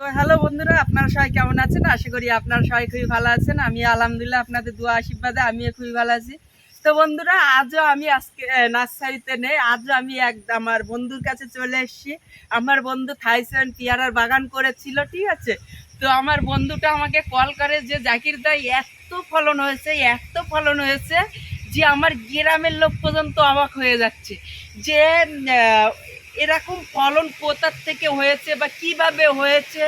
তো হ্যালো বন্ধুরা, আপনারা সবাই কেমন আছেন? আশা করি আপনারা সবাই খুবই ভালো আছেন। আমি আলহামদুলিল্লাহ আপনাদের দোয়া আশীর্বাদে আমিও খুবই ভালো আছি। তো বন্ধুরা, আজও আমি আজকে নার্সারিতে নেই, আজও আমি এক, আমার বন্ধুর কাছে চলে এসেছি। আমার বন্ধু থাইসেন পিয়ারার বাগান করেছিল, ঠিক আছে? তো আমার বন্ধুটা আমাকে কল করে যে, জাকির দাই এত ফলন হয়েছে, এত ফলন হয়েছে যে, আমার গ্রামের লোক পর্যন্ত অবাক হয়ে যাচ্ছে। যে এরকম ফলন কোথার থেকে হয়েছে বা কীভাবে হয়েছে,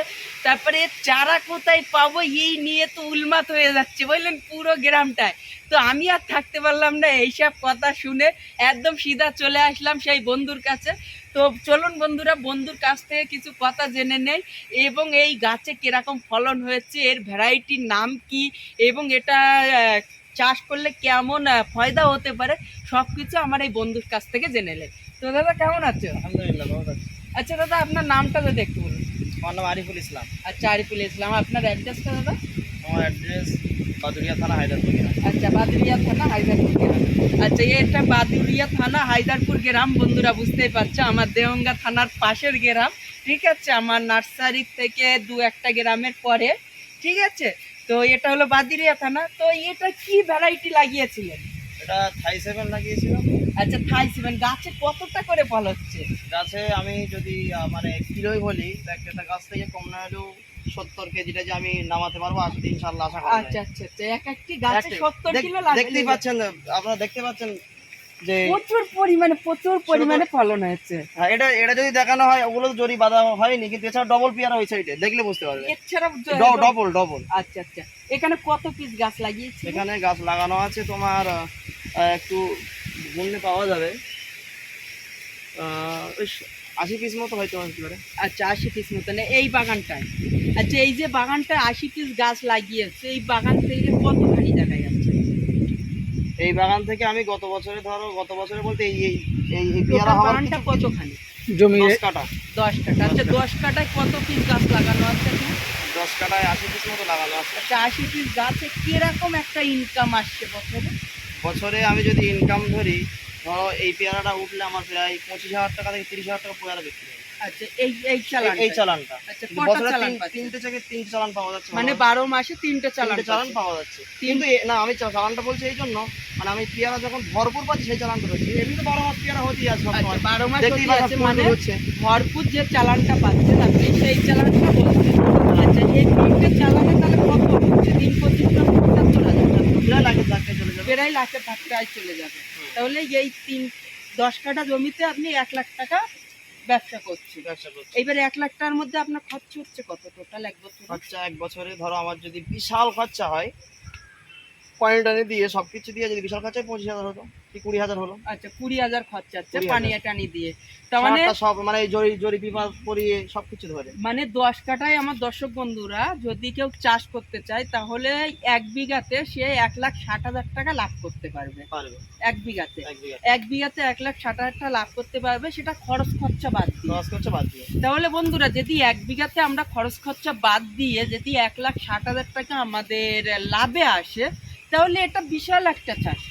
তারপরে চারা কোথায় পাবো এই নিয়ে তো উন্মাদ হয়ে যাচ্ছে, বুঝলেন পুরো গ্রামটায়। তো আমি আর থাকতে পারলাম না এইসব কথা শুনে, একদম সিধা চলে আসলাম সেই বন্ধুর কাছে। তো চলুন বন্ধুরা, বন্ধুর কাছ থেকে কিছু কথা জেনে নেই, এবং এই গাছে কীরকম ফলন হয়েছে, এর ভ্যারাইটির নাম কি, এবং এটা চাষ করলে কেমন ফয়দা হতে পারে সব কিছু আমার এই বন্ধুর কাছ থেকে জেনে নেই তো দাদা কেমন আছো? আলহামদুলিল্লাহ ভালো আছি। আচ্ছা দাদা আপনার নামটা যদি একটু বলুন। আমার নাম আরিফুল ইসলাম। আচ্ছা আরিফুল ইসলাম আপনার অ্যাড্রেসটা দাদা? আমার অ্যাড্রেস বাদুরিয়া থানা হায়দ্রাবাদ গ্রাম। আচ্ছা বাদুরিয়া থানা হায়দারপুর গ্রাম। আচ্ছা এটা বাদুরিয়া থানা হায়দারপুর গ্রাম বন্ধুরা বুঝতেই পারছ আমার দেহঙ্গা থানার পাশের গ্রাম। ঠিক আছে আমার নার্সারি থেকে দু একটা গ্রামের পরে। ঠিক আছে তো এটা হলো বাদিরিয়া থানা। তো এটা কি ভ্যারাইটি লাগিয়েছিলেন? এটা থাই সেভেন লাগিয়েছিলাম আচ্ছা থাই সেভেন গাছে কতটা করে ফল হচ্ছে? গাছে আমি যদি মানে কিলোই বলি একটা গাছ থেকে কম না হলেও সত্তর কেজিটা যে আমি নামাতে পারব আজ ইনশাল্লাহ আশা করি আচ্ছা আচ্ছা আচ্ছা এক একটি গাছে সত্তর কিলো দেখতেই পাচ্ছেন আপনারা দেখতে পাচ্ছেন যে প্রচুর পরিমাণে প্রচুর পরিমাণে ফলন হয়েছে। হ্যাঁ, এটা এটা যদি দেখানো হয় ওগুলো তো জরি বাঁধা হয়নি কিন্তু এছাড়া ডবল পেয়ারা ওই সাইডে দেখলে বুঝতে পারবে। এছাড়া ডবল ডবল আচ্ছা আচ্ছা। এখানে কত পিস গাছ লাগিয়েছি এখানে গাছ লাগানো আছে তোমার একটু পাওয়া যাবে। আশি পিস মতো হয়তো পারে। আচ্ছা আশি পিস মতন এই বাগানটায়। আচ্ছা এই যে বাগানটা আশি পিস গাছ লাগিয়েছে এই বাগান থেকে কত ভারী দেখা যাচ্ছে? এই বাগান থেকে আমি গত বছরে ধরো গত বছরে বলতে এই এই এই পেয়ারা হওয়ার বাগানটা কতখানি? জমি দশ কাটা দশ কাটা আচ্ছা দশ কাটায় কত পিস গাছ লাগানো আছে? দশ কাটায় আশি পিস মতো লাগানো আছে। আচ্ছা আশি পিস গাছে কীরকম একটা ইনকাম আসছে বছরে? বছরে আমি যদি ইনকাম ধরি ধরো এই পেয়ারাটা উঠলে আমার প্রায় পঁচিশ হাজার টাকা থেকে তিরিশ হাজার টাকা পেয়ারা বিক্রি হবে আচ্ছা এই এই চালান এই চালানটা। আচ্ছা বছরে তিনটে থেকে তিনটে চালান পাওয়া যাচ্ছে মানে বারো মাসে তিনটে চালান চালান পাওয়া যাচ্ছে। কিন্তু না আমি চালানটা বলছি এই জন্য মানে আমি পেয়ারা যখন ভরপুর পাচ্ছি সেই চালানটা হচ্ছে এমনি তো বারো মাস পেয়ারা হতেই আছে আচ্ছা বারো মাস আছে মানে হচ্ছে। ভরপুর যে চালানটা পাচ্ছেন আপনি সেই চালানটা বলছেন। আচ্ছা এই তিনটে চালানে তাহলে কত? দিন পঁচিশ না পঁচাত্তর হাজার প্রায় লাখের ধাক্কায় চলে যাবে। প্রায় লাখের ধাক্কায় চলে যাবে। তাহলে এই তিন দশ কাঠা জমিতে আপনি এক লাখ টাকা ব্যবসা করছি। ব্যবসা করছি। এবারে এক লাখ টাকার মধ্যে আপনার খরচ হচ্ছে কত? টোটাল এক বছর খরচা এক বছরে ধরো আমার যদি বিশাল খরচা হয় পয়েন্ট আনি দিয়ে সব কিছু দিয়ে যদি বিশাল খরচা হয় পঁচিশ হাজার হতো কি কুড়ি হাজার হলো? আচ্ছা কুড়ি হাজার খরচা হচ্ছে পানি টানি দিয়ে। তার মানে সব মানে জরি জরি সব কিছু ধরে। মানে দশ কাঠায় আমার দর্শক বন্ধুরা যদি কেউ চাষ করতে চায় তাহলে এক বিঘাতে সে এক লাখ ষাট হাজার টাকা লাভ করতে পারবে। পারবে। এক বিঘাতে। এক বিঘা এক বিঘাতে এক লাখ ষাট হাজার টাকা লাভ করতে পারবে সেটা খরচ খরচা বাদ দিয়ে। লস করছে বাদ দিয়ে। তাহলে বন্ধুরা যদি এক বিঘাতে আমরা খরচ খরচা বাদ দিয়ে যদি এক লাখ ষাট হাজার টাকা আমাদের লাভে আসে তাহলে এটা বিশাল একটা চাষ।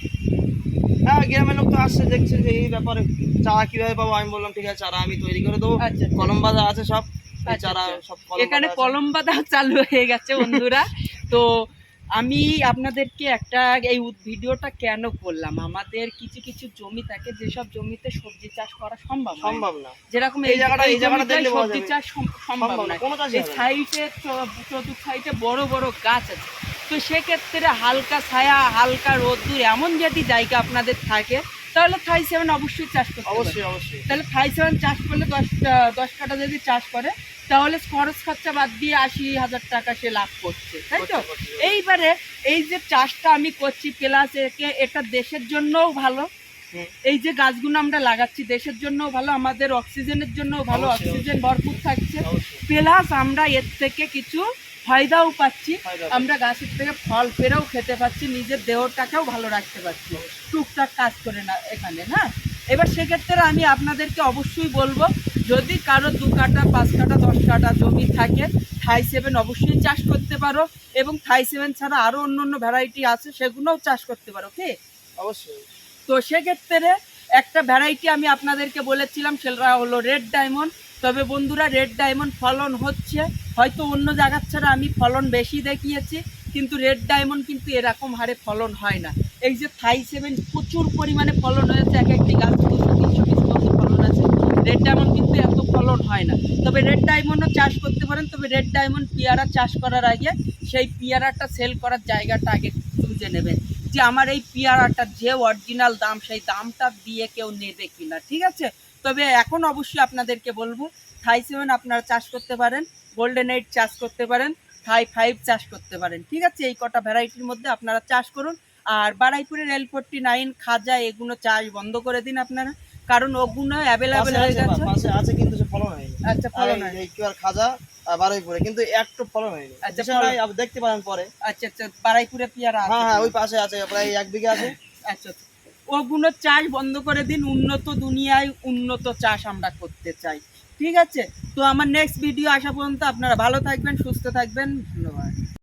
হ্যাঁ গ্রামের লোক তো আসছে দেখছে যে এই ব্যাপারে চারা কীভাবে পাবো? আমি বললাম ঠিক আছে চারা আমি তৈরি করে দেবো। আচ্ছা কলম বাঁধা আছে সব। আচ্ছা, চারা আচ্ছা। সব এখানে কলম বাঁধা চালু হয়ে গেছে বন্ধুরা। তো আমি আপনাদেরকে একটা এই ভিডিওটা কেন করলাম? আমাদের কিছু কিছু জমি থাকে যেসব জমিতে সবজি চাষ করা সম্ভব সম্ভব না। যেরকম এই জায়গাটা- এই জায়গাটা দেখলে সবজি চাষ সম্ভব না কোনো এই সাইডে চতুর্থ সাইডে বড় বড় গাছ আছে। তো সেক্ষেত্রে হালকা ছায়া হালকা রোদ্দুর এমন যদি জায়গা আপনাদের থাকে তাহলে থাই সেভেন অবশ্যই চাষ করতে। অবশ্যই অবশ্যই। তাহলে থাই সেভেন চাষ করলে দশ দশ কাটা যদি চাষ করে তাহলে খরচ খরচা বাদ দিয়ে আশি হাজার টাকা সে লাভ করছে তাই তো। এইবারে এই যে চাষটা আমি করছি প্লাস একে এটা দেশের জন্যও ভালো। এই যে গাছগুলো আমরা লাগাচ্ছি দেশের জন্যও ভালো আমাদের অক্সিজেনের জন্যও ভালো অক্সিজেন ভরপুর থাকছে। প্লাস আমরা এর থেকে কিছু ফায়দাও পাচ্ছি। আমরা গাছের থেকে ফল পেরেও খেতে পাচ্ছি নিজের দেহটাকেও ভালো রাখতে পারছি। টুকটাক কাজ করে না এখানে না? এবার সেক্ষেত্রে আমি আপনাদেরকে অবশ্যই বলব যদি কারও দু কাটা পাঁচ কাটা দশ কাটা জমি থাকে থাই সেভেন অবশ্যই চাষ করতে পারো এবং থাই সেভেন ছাড়া আরও অন্য অন্য ভ্যারাইটি আছে সেগুলোও চাষ করতে পারো কি অবশ্যই। তো সেক্ষেত্রে একটা ভ্যারাইটি আমি আপনাদেরকে বলেছিলাম সেটা হলো রেড ডায়মন্ড তবে বন্ধুরা রেড ডায়মন্ড ফলন হচ্ছে হয়তো অন্য জায়গার ছাড়া আমি ফলন বেশি দেখিয়েছি, কিন্তু রেড ডায়মন্ড কিন্তু এরকম হারে ফলন হয় না। এই যে থাই সেভেন প্রচুর পরিমাণে ফলন হয়েছে, এক একটি গাছ দুশো, তিনশো পিস ফলন আছে। রেড ডায়মন্ড কিন্তু এত ফলন হয় না। তবে রেড ডায়মন্ডও চাষ করতে পারেন, তবে রেড ডায়মন্ড পেয়ারা চাষ করার আগে সেই পেয়ারাটা সেল করার জায়গাটা আগে খুঁজে নেবেন। যে আমার এই পেয়ারাটার যে অরিজিনাল দাম, সেই দামটা দিয়ে কেউ নেবে কিনা, ঠিক আছে? তবে এখন অবশ্যই আপনাদেরকে বলব থাই সেভেন আপনারা চাষ করতে পারেন গোল্ডেন এইট চাষ করতে পারেন থাই ফাইভ চাষ করতে পারেন। ঠিক আছে? এই কটা ভ্যারাইটির মধ্যে আপনারা চাষ করুন। আর বারাইপুরের এল ফোরটি নাইন খাজা এগুলো চাষ বন্ধ করে দিন আপনারা। কারণ ওগুলো অ্যাভেলেবেল হয়ে গেছে আছে কিন্তু ফলন হয়নি। আচ্ছা ফলন আর হয়। এই- এই খাজা আর বারুইপুরে কিন্তু একটু ফলন হয়নি। আচ্ছা, দেখতে পারেন পরে। আচ্ছা আচ্ছা বারাইপুরে পেয়ারা আছে। হ্যাঁ হ্যাঁ ওই পাশে আছে প্রায় এক বিঘা আছে। আচ্ছা আচ্ছা। ওগুলো চাষ বন্ধ করে দিন, উন্নত দুনিয়ায় উন্নত চাষ আমরা করতে চাই। ঠিক আছে? তো আমার নেক্সট ভিডিও আসা পর্যন্ত আপনারা ভালো থাকবেন, সুস্থ থাকবেন, ধন্যবাদ।